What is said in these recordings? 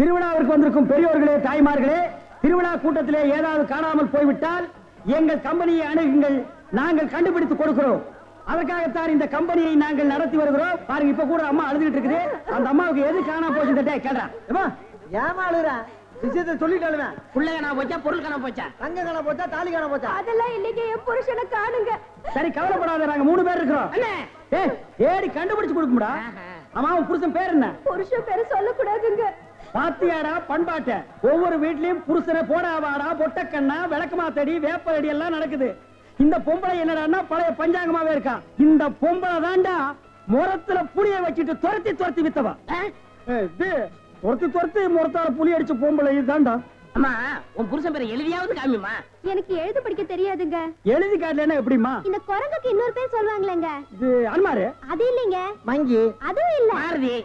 திருவிழாவிற்கு வந்திருக்கும் பெரியோர்களே தாய்மார்களே திருவிழா கூட்டத்திலே ஏதாவது காணாமல் போய்விட்டால் எங்கள் கம்பெனியை அணுகுங்கள். நாங்கள் கண்டுபிடித்து கொடுக்கிறோம். அதற்காகத்தான் இந்த கம்பெனியை நாங்கள் நடத்தி வருகிறோம். பாருங்க இப்ப கூட அம்மா அழுதுகிட்டு இருக்குது. அந்த அம்மாவுக்கு எது காணாம போச்சு இந்த டே கேள்றா ஏமா அழுகுற? விஷயத்தை சொல்லிட்டு அழுவேன் புள்ள காணா போச்சா பொருள் காணா போச்சா? தங்க காண போச்சா தாலி காண போச்சா? அதெல்லாம் இன்னைக்கு என் புருஷனை காணுங்க. சரி கவலைப்படாத நாங்க மூணு பேர் இருக்கிறோம். அண்ணே ஏ ஏடி கண்டுபிடிச்சு கொடுக்கும்டா. உன் புருஷன் பேர் என்ன? புருஷன் பேரு சொல்லக்கூடாதுங்க. பாத்தியாடா பண்பாட்ட. ஒவ்வொரு வீட்லயும் புருஷனை போடாவாடா பொட்டக்கண்ணா விளக்கமாத்தடி வேப்பலடி எல்லாம் நடக்குது. இந்த பொம்பளை என்னடான்னா பழைய பஞ்சாங்கமாவே இருக்கா. இந்த பொம்பளை தாண்டா முரத்துல புளிய வச்சுட்டு துரத்தி துரத்தி வித்தவா. துரத்தி துரத்தி முரத்தால புளி அடிச்ச பொம்பளை இதுதான்டா. அம்மா உன் புருஷன் பேரை எழுதியாவது காமிமா எனக்கு எழுத படிக்க தெரியாதுங்க. எழுதி காட்டலன்னா எப்படிமா இந்த குரங்குக்கு இன்னொரு பேர் சொல்லுவாங்களேங்க. இது அன்மாரு அது இல்லைங்க. மங்கி. அதுவும் இல்ல. பாரதி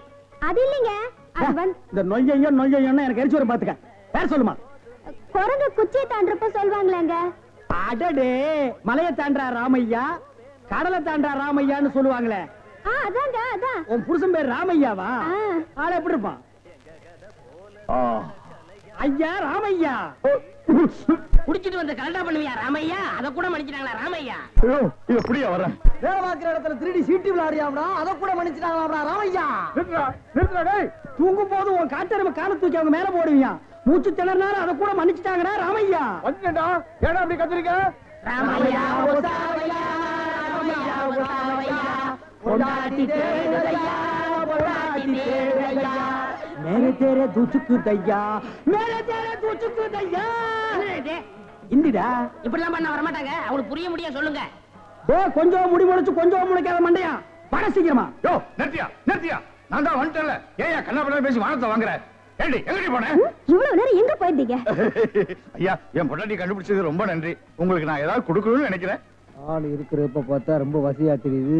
அது இல்லைங்க. இந்த நொய்யையோ நொய்யையோன்னு எனக்கு எரிச்சு வரும் பாத்துக்க. பேர் சொல்லுமா? குரங்கு குச்சியை தாண்டறப்ப சொல்லுவாங்களேங்க அடடே மலையை தாண்டா ராமையா? கடலை தாண்டா ராமையான்னு சொல்லுவாங்களே. ஆ அதாங்க அதான். உன் புருஷன் பேர் ராமையாவா? ஆ. ஆள எப்படி இருப்பான்? ஐயா ராமையா? குடிச்சிட்டு வந்து கலண்டா பண்ணுவியா ராமையா? அத கூட மன்னிச்சிட்டாங்களா ராமையா? இது எப்படியா வர? வேலை பார்க்கிற இடத்துல திருடி சீட்டு விளையாடியாம்டா அதை கூட மன்னிச்சிட்டாங்களாம்டா ராமையா? தூங்கும் போது உன் காட்டெருமை கால தூக்கி அவங்க மேல போடுவியா? மூச்சு திணறினாலும் அதை கூட மன்னிச்சுட்டாங்கடா ராமையா? வந்துட்டா ஏடா அப்படி ராமையா ஒசாவையா ராமையா மேலே தேர தூச்சுக்கு தையா மேலே தேர தூச்சுக்கு தையா? இந்திடா. இப்படிலாம் பண்ண வரமாட்டாங்க. அவங்களுக்கு புரிய முடிய சொல்லுங்க. டே கொஞ்சம் முடி முளைச்சு கொஞ்சம் முளைக்காத மண்டையா? பட சீக்கிரமா. யோ நிறுத்தியா நிறுத்தியா. நான் தான் வந்துட்டேன்ல. ஏயா கண்ணா பேசி வானத்தை வாங்குற. ஏண்டி எங்கடி போன? இவ்வளவு நேரம் எங்க போயிருந்தீங்க? ஐயா என் பொண்டாட்டி கண்டுபிடிச்சது ரொம்ப நன்றி. உங்களுக்கு நான் ஏதாவது கொடுக்கணும்னு நினைக்கிறேன். ஆள் இருக்கிறப்ப பார்த்தா ரொம்ப வசதியா தெரியுது.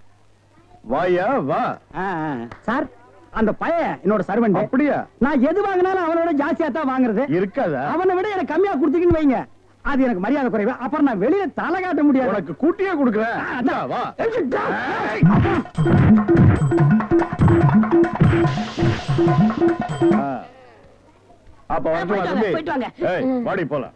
வாயா வா. சார் அந்த பையன் என்னோட சர்வெண்ட் அப்படியா? நான் எது வாங்கினாலும் அவனோட ஜாஸ்தியா தான் வாங்குறது. இருக்காதா? அவனை விட எனக்கு கம்மியா கொடுத்தீங்கன்னு வைங்க. அது எனக்கு மரியாதை குறைவு. அப்புறம் நான் வெளியில தலை காட்ட முடியாது. உனக்கு கூட்டியே கொடுக்குறேன். அப்ப. ஏய் வாடி போலாம்.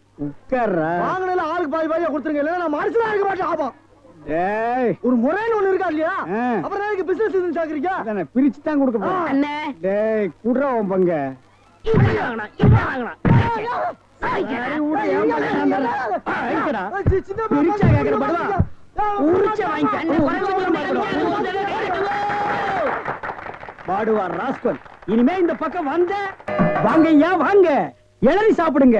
வாங்கினதுல ஆளுக்கு பாதி பாதியா கொடுத்துருங்க. இல்லைன்னா நான் மனுஷனா இருக்க மாட்டேன் ஆபம் ஒரு முறைன்னு ஒண்ணு இருக்கா இல்லையா. அப்புறம் எதுக்கு பிசினஸ் சாக்குறீங்க? அதானே பிரிச்சு தான் கொடுக்க போறேன். அண்ணே. டேய் குடுறா உன் பங்க. பாப்பா பிரிச்சா கேக்குற படுவா உரிச்சா வாங்கிக்க. அண்ணே, குறைஞ்ச உரிச்சா பாடுவா ராஸ்கல். இனிமே இந்த பக்கம் வந்த வாங்க ஐயா வாங்க? இளநி சாப்பிடுங்க.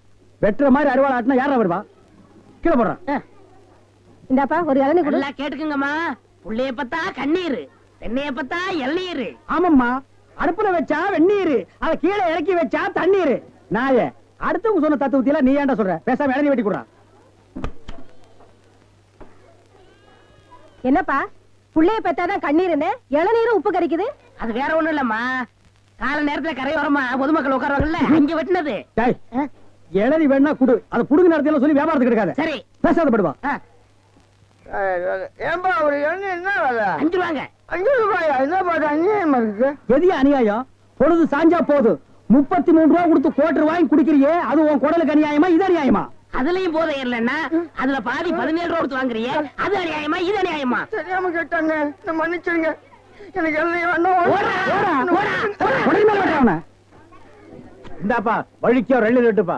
வெட்டுற மாதிரி அருவாள் ஆட்டினா யாரா வருவா? கீழே போடுறான். இந்தாப்பா ஒரு இளநீ கொடு. நல்லா கேட்டுக்குங்கம்மா. புள்ளைய பத்தா கண்ணீர் தென்னைய பத்தா இளநீர். ஆமாம்மா. அடுப்புல வச்சா வெந்நீர் அத கீழே இறக்கி வச்சா தண்ணீர். நாய அடுத்தவங்க சொன்ன தத்துவத்தில நீ ஏன்டா சொல்ற? பேசாம இளநீ வெட்டி கொடுறா. என்னப்பா? புள்ளைய பெத்தாதான் கண்ணீருன்னு இளநீரும் உப்பு கறிக்குது அது வேற ஒண்ணும் இல்லம்மா. கால நேரத்துல கரையோரமா பொதுமக்கள் உட்காருவாங்கல்ல அங்க வெட்டினது. டேய் இளநீ வேணா குடு. அதை புடுங்க நடத்தியெல்லாம் சொல்லி வியாபாரத்துக்கு எடுக்காத. சரி. பேசாத படுவா. ஏன்பா ஒரு எண்ணெய் என்ன வேலை? அஞ்சு ரூபாங்க. அஞ்சு ரூபாயா? என்ன பாட்டு அநியாயமா இருக்கு? எதிய அநியாயம்? பொழுது சாஞ்சா போதும் முப்பத்தி மூணு ரூபா கொடுத்து கோட்டர் வாங்கி குடிக்கிறியே அது உன் குடலுக்கு அநியாயமா இது அநியாயமா? அதுலயும் போதை ஏறலன்னா அதுல பாதி பதினேழு ரூபா கொடுத்து வாங்குறியே அது அநியாயமா இது அநியாயமா? தெரியாம கேட்டாங்க. மன்னிச்சிருங்க. எனக்கு. இந்தாப்பா வழிக்கோ ரெண்டு ரெட்டுப்பா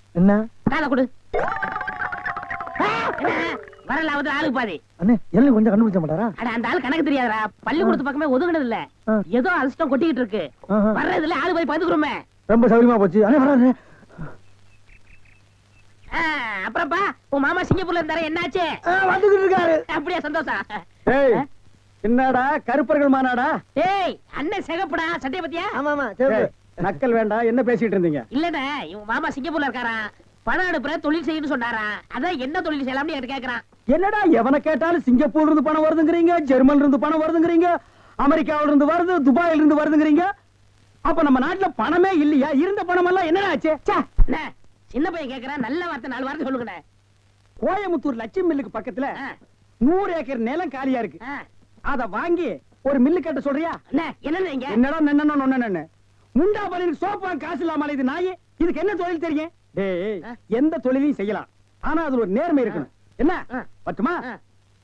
என்ன? கொடு. ஆளுக்கு பாதி. அண்ணே என்ன கொஞ்சம் கண்டுபிடிச்ச மாட்டாரா? அட அந்த ஆள் கணக்கு தெரியாதடா. பள்ளிக்கூடத்து பக்கமே ஒதுங்கினது இல்ல. ஏதோ அலசிட்டம் கொட்டிக்கிட்டு இருக்கு. வர்றதுல ஆளு போய் பதுக்குறோமே ரொம்ப சௌரியமா போச்சு. அண்ணே வராரு ஆ, அப்புறம்ப்பா உன் மாமா சிங்கப்பூர்ல இருந்தாரு என்னாச்சு? வந்துகிட்டு இருக்காரு. அப்படியே சந்தோஷம் ஏய் என்னடா கருப்பர்கள் மாநாடா? டேய் அண்ணன் சிகப்புடா சட்டைய பத்தியா? ஆமா ஆமா சரி ஏய், நக்கல் வேண்டாம் என்ன பேசிட்டு இருந்தீங்க? இல்லண்ணே இவன் மாமா சிங்கப்பூர்ல இருக்காராம் பணம் அனுப்புற தொழில் செய்யணும்னு சொன்னாராம் அதான் என்ன தொழில் செய்யலாம்னு என்கிட்ட கேக்குறான். என்னடா எவனை கேட்டாலும் சிங்கப்பூர்ல இருந்து பணம் வருதுங்கிறீங்க ஜெர்மன்ல இருந்து பணம் வருதுங்கிறீங்க அமெரிக்காவில இருந்து வருது துபாயில இருந்து வருதுங்கிறீங்க. அப்ப நம்ம நாட்டுல பணமே இல்லையா? இருந்த பணம் எல்லாம் என்னடா ஆச்சு? சின்ன பையன் கேக்குறான் நல்ல வார்த்தை நாலு வார்த்தை சொல்லுங்கண்ணே. கோயம்புத்தூர் லட்சுமி மில்லுக்கு பக்கத்துல நூறு ஏக்கர் நிலம் காலியா இருக்கு. அத வாங்கி ஒரு மில்லு கட்ட சொல்றியா? என்னடா நொன்னன்னு முண்டா பலிக்கு சோப்பு காசு இல்லாம இது நாயே. இதுக்கு என்ன தொழில் தெரியும்? டேய். எந்த தொழிலையும் செய்யலாம். ஆனா அதுல ஒரு நேர்மை இருக்கணும். என்ன. பட்டுமா.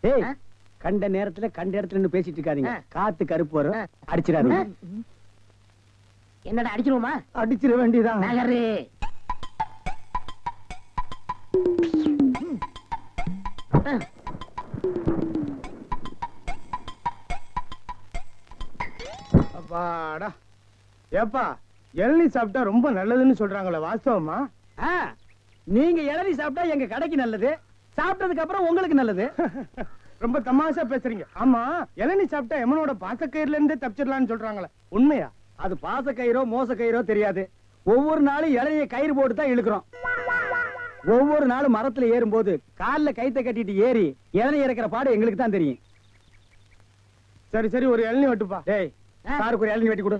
டேய். கண்ட நேரத்துல கண்ட இடத்துல நின்னு பேசிட்டு இருக்காதீங்க. காத்து கருப்பு வரும். அடிச்சிடாதீங்க. என்னடா அடிச்சிருவோமா? அடிச்சிட வேண்டியதான் நகரு. அப்பாடா. ஏப்பா இளநீ சாப்பிட்டா ரொம்ப நல்லதுன்னு சொல்றாங்களே வாஸ்தவமா? ஆ, நீங்க இளநீ சாப்பிட்டா எங்க கடைக்கு நல்லது சாப்பிட்டதுக்கு அப்புறம் உங்களுக்கு நல்லது. ரொம்ப தமாஷா பேசுறீங்க. ஆமா இளநீ சாப்பிட்டா எமனோட பாசக்கயிறுல இருந்தே தப்பிச்சிடலாம்னு சொல்றாங்களே. உண்மையா? அது பாச கயிறோ மோச கயிறோ தெரியாது. ஒவ்வொரு நாளும் இளநிய கயிறு போட்டு தான் இழுக்கிறோம். ஒவ்வொரு நாளும் மரத்துல ஏறும்போது கால்ல கைத்த கட்டிட்டு ஏறி இளநீ இறக்கிற பாடு எங்களுக்கு தான் தெரியும். சரி சரி ஒரு இளநீ வெட்டுப்பா. டேய் சாருக்கு ஒரு இளநீ வெட்டி கொடு.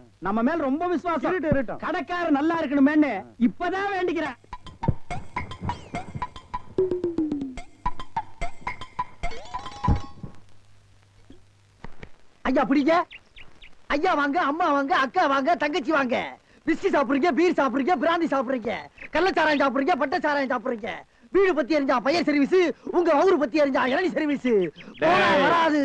நம்ம மேல ரொம்ப விசுவாசம். கடைக்காரர் நல்லா இருக்கணுமேன்னு இப்பதான் வேண்டிக்கிறேன். ஐயா பிடிங்க. ஐயா வாங்க அம்மா வாங்க அக்கா வாங்க தங்கச்சி வாங்க. பிஸ்கி சாப்பிடுறீங்க பீர் சாப்பிடுறீங்க பிராந்தி சாப்பிடுறீங்க. கள்ளச்சாராயம் சாப்பிடுறீங்க பட்ட சாராயம் சாப்பிடுறீங்க. வீடு பத்தி எரிஞ்சா பையன் சர்வீஸ் உங்க ஊரு பத்தி எரிஞ்சா இளநி சர்வீஸ். வராது.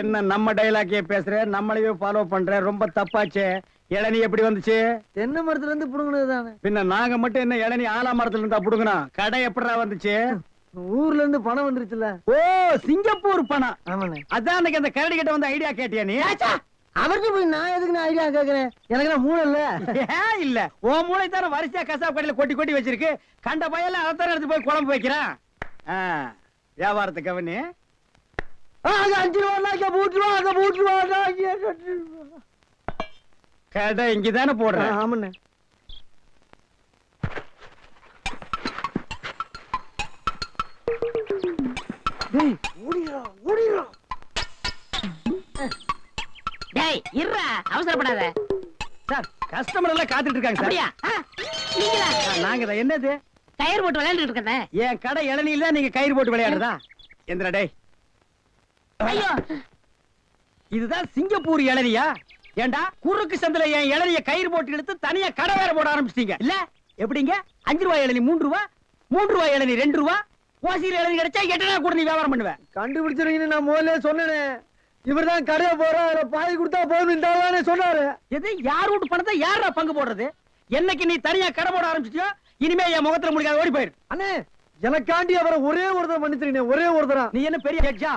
என்ன நம்ம டைலாக்கே பேசுற? நம்மளையே ஃபாலோ பண்ற? ரொம்ப தப்பாச்சே. இளநீ எப்படி வந்துச்சு? தென்னை மரத்துல இருந்து புடுங்கினது தானே பின்ன நாங்க மட்டும் என்ன இளநீ ஆலா மரத்துல இருந்தா புடுங்கணும் கடை எப்படிடா வந்துச்சு? ஊர்ல இருந்து பணம் வந்துருச்சுல ஓ சிங்கப்பூர் பணம். அதான் அன்னைக்கு அந்த கரடி கிட்ட வந்து ஐடியா கேட்டியா நீ? அவர்கிட்ட போய் நான் எதுக்கு நான் ஐடியா கேக்குறேன்? எனக்கு நான் மூளை இல்ல. ஏன் இல்ல. உன் மூளை தானே வரிசையா கசாப் கடையில கொட்டி கொட்டி வச்சிருக்கு. கண்ட பையெல்லாம் அதைத்தானே எடுத்து போய் குழம்பு வைக்கிறான். வியாபாரத்தை கவனி. அஞ்சு ரூபா மூட்டு ரூபா ரெண்டு ரூபா. கடை இங்கதானே போடுறேன் ஆமாண்ணே. டேய் ஓடிரா ஓடிரா டேய் இருடா அவசரப்படாத. சார் கஸ்டமர் எல்லாம் காத்துட்டு இருக்காங்க சார். அப்படியா? ஆ, நீங்களா? ஆ, நாங்க தான் என்னது? கயிறு போட்டு விளையாண்டுட்டு இருக்கேன் என் கடை இளநில தான் நீங்க கயிறு போட்டு விளையாடுறதா? எந்திரா டேய். ஐயோ. இதுதான் சிங்கப்பூர் இளநியா? ஏண்டா குறுக்கு சந்தில என் இளநிய கயிறு போட்டு இழுத்து தனியா கடை வேற போட ஆரம்பிச்சிட்டீங்க. இல்ல? எப்படிங்க? அஞ்சு ரூபாய் இளநி மூன்று ரூபா? மூன்று ரூபாய் இளநி ரெண்டு ரூபா? ஓசியில் இளநி கிடைச்சா எட்டனா கூட நீ வியாபாரம் பண்ணுவ. கண்டுபிடிச்சிருக்கீங்கன்னு நான் முதல்ல சொன்னேனே. இவர்தான் கடையை போறோம் அதுல பாதி கொடுத்தா போதும் இந்த சொன்னாரு. எது? யார் வீட்டு பணத்தை யாரா பங்கு போடுறது? என்னைக்கு நீ தனியா கடை போட ஆரம்பிச்சிட்டியோ இனிமே என் முகத்துல முடிக்காத ஓடி போயிரு. அண்ணே எனக்காண்டி அவரை ஒரே ஒருத்தர் மன்னிச்சிருக்கீங்க ஒரே ஒருத்தரா. நீ என்ன பெரிய ஜட்ஜா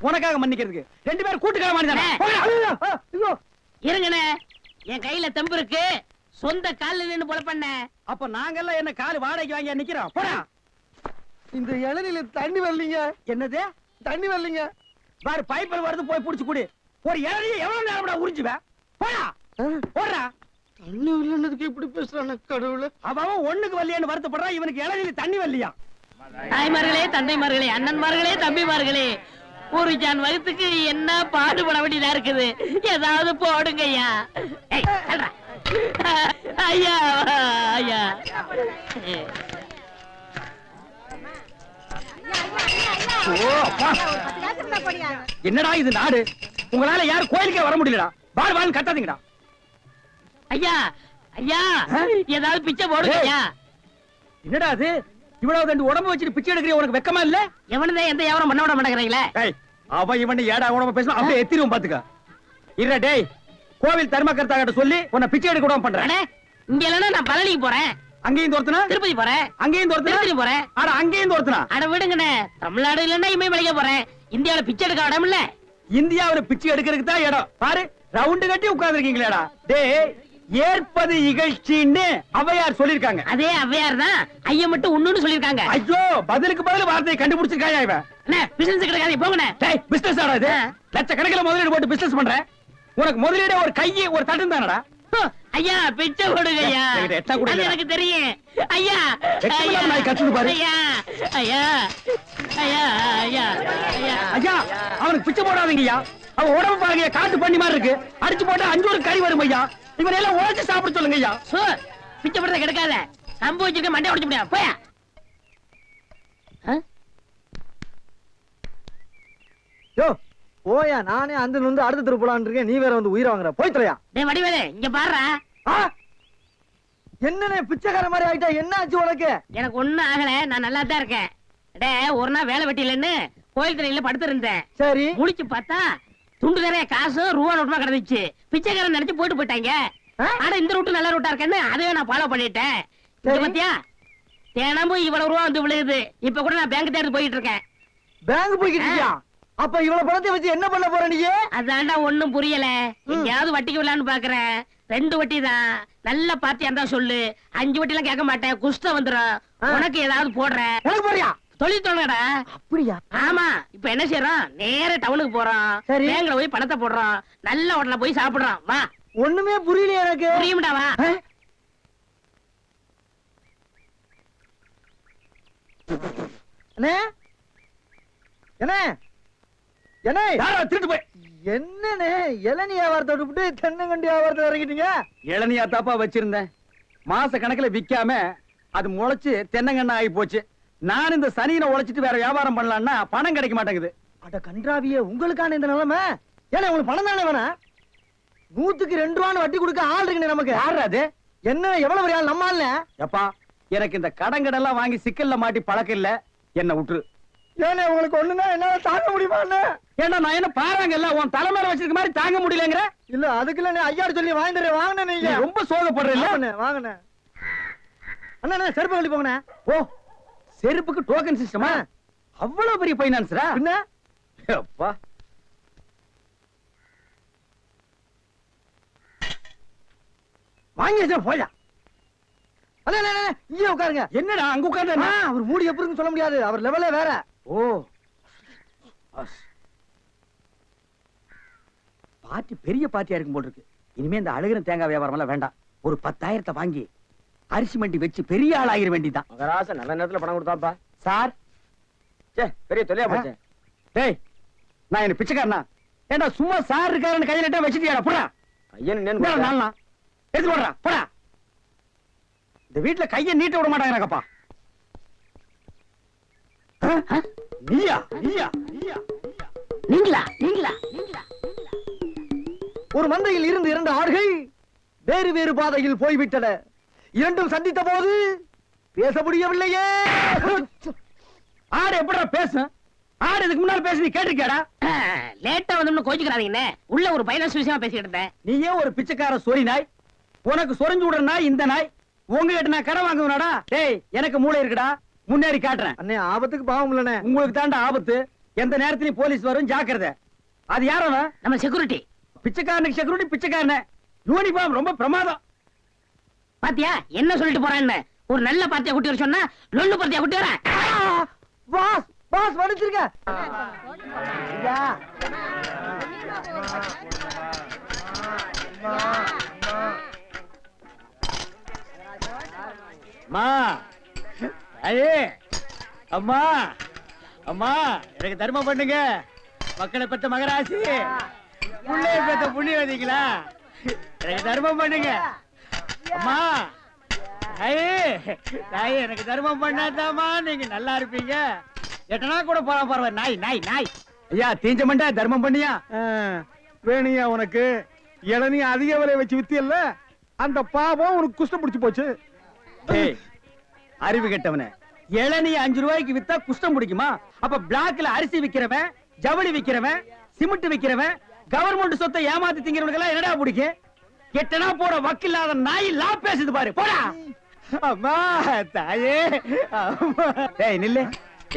உனக்காக மன்னிக்கிறதுக்கு. ரெண்டு பேரும் ஐயோ, ஆ, ஐயோ. இருங்கண்ணே. என் கையில தெம்பு இருக்கு. சொந்த கால்ல நின்னு போல பண்ண. அப்ப நாங்கெல்லாம் என்ன காலு வாடகைக்கு வாங்கி நிக்கிறோம்? போடா. இந்த இளநில தண்ணி வரலீங்க. என்னது? தண்ணி வரலீங்க. பாரு பைப்பில் வருது போய் புடிச்சு குடி. ஒரு இளநிய எவ்வளவு நேரம் உறிஞ்சுவ? போடா. போடுறா. தண்ணி வரலன்னதுக்கு எப்படி பேசுறானே கடவுளே. அவன் அவன் ஒண்ணுக்கு வரலையேன்னு வருத்தப்படுறான் இவனுக்கு இளநில தண்ணி வரலையா? தாய்மார்களே தந்தைமார்களே அண்ணன்மார்களே தம்பிமார்களே ஒரு ஜான் வகுத்துக்கு என்ன பாடுபட வேண்டியதா இருக்குது? ஏதாவது போடுங்க ஐயா. ஐயா. என்னடா இது நாடு? உங்களால யாரும் கோயிலுக்கே வர முடியலடா. வாழ் வாழ் கத்தாதீங்கடா. ஐயா ஐயா. ஏதாவது பிச்சை போடுங்க என்னடா அது? இவ்வளவு ரெண்டு உடம்பு வச்சுட்டு பிச்சை எடுக்கிற உனக்கு வெக்கமா இல்ல? எவனதான் எந்த வியாபாரம் பண்ண விட மாட்டேங்கிறீங்களே அவன் இவன் ஏடா உடம்பு பேசணும் அப்படியே எத்திரிவும் பாத்துக்க. இருடா டேய் கோவில் தர்மகர்த்தா கிட்ட சொல்லி உன்னை பிச்சை எடுக்க விடாம பண்றேன். இங்க இல்லைன்னா நான் பழனிக்கு போறேன். அங்கேயும் தோர்த்தனா? திருப்பதி போறேன். அங்கேயும் தோர்த்தனா? திருப்பதி போறேன். ஆனா அங்கேயும் தோர்த்தனா? அட விடுங்கண்ணே தமிழ்நாடு இல்லைன்னா இமயமலைக்க போறேன். இந்தியாவுல பிச்சை எடுக்க இடம் இல்ல? இந்தியாவுல பிச்சை எடுக்கிறதுக்கு தான் இடம். பாரு ரவுண்டு கட்டி உட்கார்ந்துருக்கீங்களேடா. டேய் ஏற்பது இகழ்ச்சின்னு அவையார் சொல்லிருக்காங்க அதே அவ்வையார் தான் ஐயா மட்டும் உண்ணுன்னு சொல்லிருக்காங்க ஐயோ பதிலுக்கு பதில் வார்த்தையை கண்டுபிடிச்சிருக்காயா இவன்? அண்ணே பிசினஸ் கிடைக்காது போங்கண்ணே. டேய் பிசினஸ் ஆடா இது. ஆ. லட்சக்கணக்கில் முதலீடு போட்டு பிசினஸ் பண்ற. உனக்கு முதலீடே ஒரு கையை ஒரு தட்டும் தானடா? ஐயா பிச்சை போடுங்க ஐயா? எனக்கு தெரியும். ஐயா நாய் கத்துது பாரு. ஐயா ஐயா ஐயா ஐயா ஐயா. ஐயா அவனுக்கு பிச்சை போடாதீங்கய்யா. அவன் உடம்பு பாருங்க காட்டு பண்ணி மாதிரி இருக்கு. அடிச்சு போட்டா அஞ்சு ஒரு கறி வரும் ஐயா. இவனை எல்லாம் உழைச்சு சாப்பிட சொல்லுங்க ஐயா சோ பிச்சை போடுறத கிடைக்காத. கம்பு வச்சிருக்க மண்டை உடைச்சு முடியாது போயா. யோ போயா நானே அந்த வந்து அடுத்த தெரு போலான்னு இருக்கேன். நீ வேற வந்து உயிரை வாங்குற. போய் தொலையா. டேய் வடிவேலு இங்க பாருடா. ஆ? என்னண்ணே பிச்சைக்கார மாதிரி ஆயிட்டா? என்ன ஆச்சு உனக்கு? எனக்கு ஒண்ணும் ஆகல. நான் நல்லா தான் இருக்கேன். டே ஒரு நாள் வேலை வெட்டிலன்னு கோயில் தண்ணியில படுத்திருந்தேன். சரி. முழிச்சு பார்த்தா துண்டு நிறைய காசு ரூபா நோட்டுமா கிடந்துச்சு. பிச்சைக்காரன் நினைச்சு போயிட்டு போயிட்டாங்க? ஆனா இந்த ரூட் நல்ல ரூட்டா இருக்கேன்னு அதையே நான் ஃபாலோ பண்ணிட்டேன். பாத்தியா? தினமும் இவ்வளவு ரூபா வந்து விழுகுது. இப்ப கூட நான் பேங்க் தேடி போயிட்டு இருக்கேன். பேங்க் போய்கிட்டு அப்ப இவ்வளவு பணத்தை வச்சு என்ன பண்ண போற நீ? அதான்டா ஒண்ணும் புரியல. எங்கேயாவது வட்டிக்கு விடலான்னு பாக்குறேன். ரெண்டு வட்டி தான். நல்ல பார்ட்டியா இருந்தா சொல்லு. அஞ்சு வட்டி எல்லாம் கேட்க மாட்டேன். குஷ்டம் வந்துரும். ஆ. உனக்கு ஏதாவது போடுறேன். உனக்கு போறியா தொழில் தொடங்கடா அப்படியா? ஆமா இப்ப என்ன செய்யறோம் நேர டவுனுக்கு போறோம். பேங்க்ல போய் பணத்தை போடுறோம் நல்ல ஹோட்டல்ல போய் சாப்பிடுறோம் வா. ஒண்ணுமே புரியலையே எனக்கு. புரியும்டா வா. என்னண்ணே? இளநீ வியாபாரத்தை விட்டுவிட்டு தென்னங்கண்டி வியாபாரத்தை இறங்கிட்டீங்க? இளநியா தாப்பா வச்சிருந்தேன். மாச கணக்குல விக்காம அது முளைச்சு தென்னங்கண்ணா ஆகி போச்சு. நான் இந்த சனியின உழைச்சிட்டு வேற வியாபாரம் பண்ணலாம்னா பணம் கிடைக்க மாட்டேங்குது. அட கன்றாவியே உங்களுக்கான இந்த நிலைமை? ஏன்னா உங்களுக்கு பணம் தானே வேணா நூத்துக்கு ரெண்டு ரூபான்னு வட்டி கொடுக்க ஆள் இருக்குண்ணே நமக்கு. யாரு அது? என்ன எவ்வளவு பெரிய ஆள் நம்ம ஆள்னே? எப்பா எனக்கு இந்த கடன் கடன்லாம் வாங்கி சிக்கல்ல மாட்டி பழக்கம் இல்ல. என்ன விட்டுரு ஏன்னா உங்களுக்கு ஒண்ணுன்னா என்னால தாங்க முடியுமா ஏன்னா நான் என்ன பாறாங்கல்ல? உன் தலைமையில வச்சிருக்க மாதிரி தாங்க முடியலங்கிற? இல்ல அதுக்கு இல்ல ஐயாரு சொல்லி வாங்கிட்டு வாங்கினே நீ நீங்க ரொம்ப சோகப்படுற இல்ல? வாங்கண்ணே வாங்கண்ணே அண்ணா செருப்பு கழட்டி போங்கண்ணே. ஓ செருப்புக்கு டோக்கன் சிஸ்டமா அவ்வளவு பெரிய பைனான்ஸ்ரா பின்ன? அப்பா வாங்கி வச்சா போயா இங்கே உட்காருங்க. என்னடா அங்க உட்கார்ந்து அவர் மூடி எப்படி இருக்குன்னு சொல்ல முடியாது. அவர் லெவலே வேற. ஓ. பார்ட்டி பெரிய பார்ட்டியா இருக்கும் போல் இருக்கு. இனிமே இந்த அழுகிற தேங்காய் வியாபாரம் எல்லாம் வேண்டாம். ஒரு பத்தாயிரத்தை வாங்கி அரிசி மண்டி வச்சு பெரிய ஆள் ஆகிற வேண்டிதான் மகராச நல்ல நேரத்துல பணம் கொடுத்தாப்பா. சார். சே பெரிய தொல்லையா போச்சு. டேய் நான் என்ன பிச்சைக்காரனா? ஏண்டா சும்மா சார் இருக்காருன்னு கையில நட்டா வச்சுட்டியாடா? போடா. ஐயன் இந்தாடா என்னன்னு நாலனா எடுத்து போடுறா போடா இந்த வீட்டுல கைய நீட்ட விட மாட்டாங்கப்பா நீயா நீயா நீயா. நீங்களா நீங்களா நீங்களா? ஒரு மந்தையில் இருந்து இரண்டு ஆடுகள் வேறு வேறு பாதையில் போய்விட்டன. இரண்டும் சந்தித்த போது பேச முடியவில்லையே. ஆடு எப்படிடா பேசும்? ஆடு இதுக்கு முன்னால பேசி நீ கேட்டிருக்கியாடா? லேட்டா வந்தோம்னு கோச்சுக்கிறாதீங்கண்ணே உள்ள ஒரு பைனான்ஸ் விஷயமா பேசிக்கிட்டு இருந்தேன். நீயே ஒரு பிச்சைக்கார சொறி நாய். உனக்கு சொரிஞ்சு விடுற நாய் இந்த நாய். உங்ககிட்ட நான் கடன் வாங்குவேனாடா. டேய் எனக்கு மூளை இருக்குடா. முன்னேறி காட்டுறேன். அண்ணே ஆபத்துக்கு பாவம் இல்லனே உங்களுக்கு தாண்டா ஆபத்து. எந்த நேரத்திலயும் போலீஸ் வரும் ஜாக்கிரதை. அது யாரவன் நம்ம செக்யூரிட்டி பிச்சைக்காரனுக்கு செக்யூரிட்டி பிச்சைக்காரன. யூனிஃபார்ம் ரொம்ப பிரமாதம். பாத்தியா? என்ன சொல்லிட்டு போறான்னு? ஒரு நல்ல பார்ட்டியா குட்டி வர சொன்னா லொல்லு பார்ட்டியா குட்டி வரேன் பாஸ் பாஸ் வடிச்சிருக்க அம்மா. அம்மா. அம்மா எனக்கு தர்மம் பண்ணுங்க. மக்களை பெற்ற மகராசி. புள்ளைய பெற்ற புண்ணியவதிங்களா எனக்கு தர்மம் பண்ணுங்க. தாயே எனக்கு தர்மம் பண்ணாதாம்மா. நீங்க நல்லா இருப்பீங்க. எட்டனா கூட போலாம் பரவாயில்ல நாய் நாய் நாய். ஐயா தீஞ்ச மண்டா தர்மம் பண்ணியா? வேணியா உனக்கு. இளநீ அதிக விலை வச்சு வித்தியல்ல அந்த பாவம் உனக்கு குஷ்டம் பிடிச்சு போச்சு. ஏய், அறிவு கெட்டவனே. இளநீ அஞ்சு ரூபாய்க்கு வித்தா குஷ்டம் பிடிக்குமா? அப்ப பிளாக்ல அரிசி விக்கிறவன் ஜவுளி விக்கிறவன் சிமெண்ட் விக்கிறவன் கவர்மெண்ட் சொத்தை ஏமாத்தி திங்கிறவனுக்கு எல்லாம் என்னடா பிடிக்கும்? கெட்டனா போட வக்கில்லாத நாய் லா பேசுது பாரு. போடா. அம்மா தாயே. டேய் நில்லு.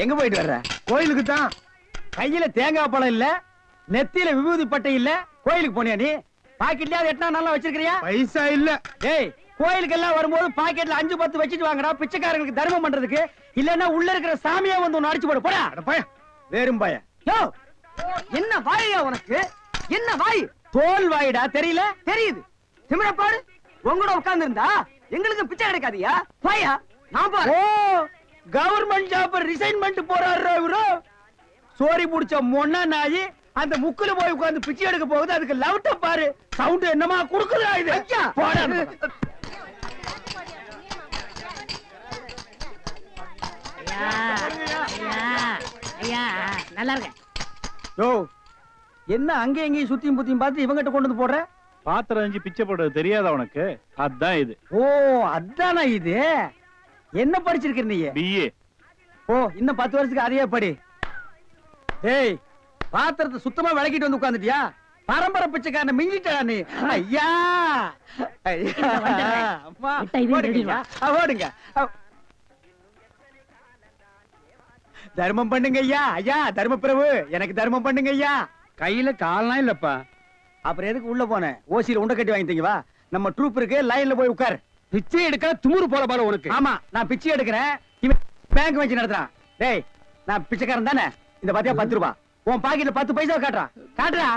எங்க போயிட்டு வர்ற? கோயிலுக்கு தான். கையில தேங்காய் பழம் இல்ல நெத்தியில விபூதி பட்டை இல்ல கோயிலுக்கு போனியா நீ? பாக்கெட்லயாவது எட்டனா நல்லா வச்சிருக்கிறியா? பைசா இல்ல. டேய் கோயிலுக்கு எல்லாம் வரும்போது பாக்கெட்ல அஞ்சு பத்து வச்சுட்டு வாங்கடா பிச்சைக்காரங்களுக்கு தர்மம் பண்றதுக்கு. இல்லன்னா உள்ள இருக்கிற சாமியா வந்து ஒன்னு அடிச்சு போடு. போடா. பையன் வேறும் பய. யோ என்ன வாயா உனக்கு? என்ன வாய்? தோல் வாயிடா தெரியல? தெரியுது. திமிரப்பாடு உங்களோட உட்கார்ந்து இருந்தா எங்களுக்கு பிச்சை கிடைக்காதியா? வாயா நான் ஓ கவர்மெண்ட் ஜாப் ரிசைன் பண்ணிட்டு போறாரு இவரு. சோரி புடிச்ச மொன்ன நாயி அந்த முக்குல போய் உட்கார்ந்து பிச்சை எடுக்க போகுது. அதுக்கு லவுட்ட பாரு. சவுண்ட் என்னமா குடுக்குதா இது? ஐயா! போடா. நல்லா இருக்க என்ன அங்க எங்கேயும் சுத்தியும் புத்தியும் பார்த்து இவங்கிட்ட கொண்டு வந்து போடுற? பாத்திரம் அஞ்சு பிச்சை போடுறது தெரியாதா உனக்கு? அதான் இது. ஓ அதானா இது? என்ன படிச்சிருக்க நீ? பிஏ ஓ இன்னும் பத்து வருஷத்துக்கு அதையே படி. ஏய் பாத்திரத்தை சுத்தமா விளக்கிட்டு வந்து உட்கார்ந்துட்டியா? பரம்பரை பிச்சைக்காரன மிஞ்சிட்டா நீ. ஐயா! ஓடுங்க. தர்மம் பண்ணுங்க ஐயா. ஐயா தர்ம பிரபு எனக்கு தர்மம் பண்ணுங்க ஐயா. கையில கால்லாம் இல்லப்பா. அப்புறம் எதுக்கு உள்ள போன ஓசியில உண்டை கட்டி வாங்கிட்டீங்க வா நம்ம ட்ரூப் இருக்கு லைன்ல போய் உட்கார் பிச்சை எடுக்க துமுறு போல பாரு உனக்கு ஆமா நான் பிச்சை எடுக்கிறேன் இவன் பேங்க் வச்சு நடத்துறான் டேய் நான் பிச்சைக்காரன் தானே இந்த பாத்தியா பத்து ரூபா உன் பாக்கெட்ல பத்து பைசா காட்டுறான் காட்டுறா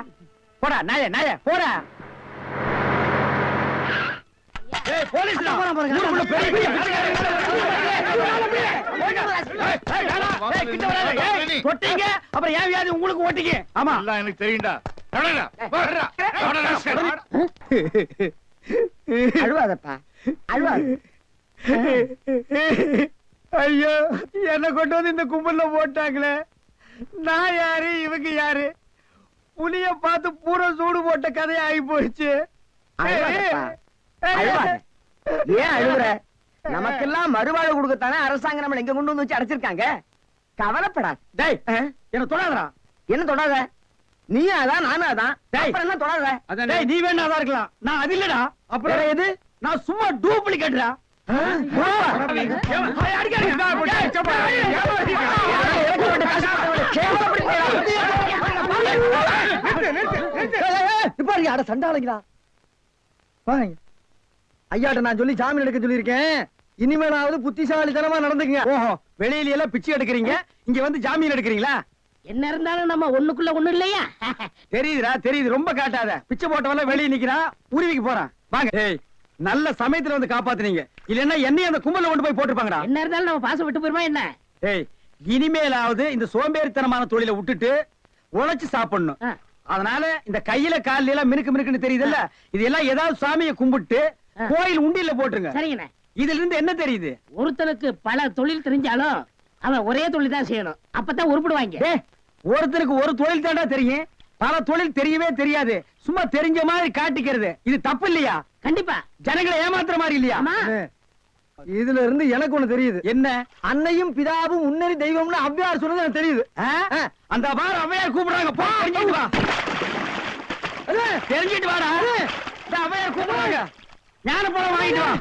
போடா நாய நாய போடா ஏய் போலீஸ் ஊருக்குள்ள பெரிய பெரிய தொட்டீங்க அப்புறம் ஏன் வியாதி உங்களுக்கு ஓட்டிங்க ஆமா எல்லாம் எனக்கு தெரியும்டா அழுவாதப்பா. அழுவாத. ஐயோ என்ன கொண்டு வந்து இந்த கும்பல்ல போட்டாங்களே. நான் யாரு? இவங்க யாரு? புலிய பார்த்து பூரா சூடு போட்ட கதை ஆகி போயிடுச்சு. ஏன் அழுகுற நமக்கெல்லாம் மறுவாழ்வு கொடுக்கத்தானே அரசாங்கம் நம்மள எங்க கொண்டு வந்து வச்சு அடைச்சிருக்காங்க? கவலைப்படாத. என்ன தொடாதடா. என்ன தொடாத? நீயும் அதான் நானும் அதான் டேய். அப்புறம் என்ன தொடாத டேய் நீ வேணா அதான் இருக்கலாம் நான் அது இல்லடா அப்புறம் எது? நான் சும்மா அட சண்டாளைங்களா ஐயாட்ட நான் சொல்லி ஜாமீன் எடுக்க சொல்லியிருக்கேன் இனிமேலாவது புத்திசாலித்தனமா நடந்துக்குங்க ஓஹோ வெளியில எல்லாம் பிச்சை எடுக்கிறீங்க இங்க வந்து ஜாமீன் எடுக்கிறீங்களா என்ன இருந்தாலும் நம்ம ஒண்ணுக்குள்ள ஒண்ணு இல்லையா? தெரியுதுடா தெரியுது. ரொம்ப காட்டாத. பிச்சை போட்டவெல்லாம் வெளிய நிக்கிறான் உருவிக்கு போறான் வாங்க. ஏய் நல்ல சமயத்துல வந்து காப்பாத்துனீங்க. இல்லன்னா என்னையும் அந்த கும்பல்ல கொண்டு போய் போட்டுருப்பாங்கடா. என்ன இருந்தாலும் நம்ம பாசம் விட்டு போயிருமா என்ன? ஏய் இனிமேலாவது இந்த சோம்பேறித்தனமான தொழிலை விட்டுட்டு உழைச்சு சாப்பிடணும். அதனால இந்த கையில கால்ல எல்லாம் மினுக்கு மினுக்குன்னு தெரியுதுல்ல? இதெல்லாம் ஏதாவது சாமியை கும்பிட்டு. கோயில் உண்டியல்ல போட்டுருங்க. சரிங்கண்ணே. இதுல இருந்து என்ன தெரியுது? ஒருத்தனுக்கு பல தொழில் தெரிஞ்சாலும் அவன் ஒரே தொழில் தான் செய்யணும். அப்பதான் உருப்பிடுவாங்க. ஒருத்தருக்கு ஒரு தொழில் தாண்டா தெரியும். பல தொழில் தெரியவே தெரியாது. சும்மா தெரிஞ்ச மாதிரி காட்டிக்கிறது. இது தப்பு இல்லையா? கண்டிப்பா. ஜனங்களை ஏமாத்துற மாதிரி இல்லையா? ஆமா. இதுல இருந்து எனக்கு ஒண்ணு தெரியுது. என்ன? அன்னையும் பிதாவும் முன்னறி தெய்வம்னு அவ்வையார் சொன்னது எனக்கு தெரியுது? அந்த பார் அவையார் கூப்பிடுறாங்க. போ தெரிஞ்சிட்டு வாடா. அவையார் கூப்பிடுறாங்க. ஞான பழம் வாங்கிட்டு வா.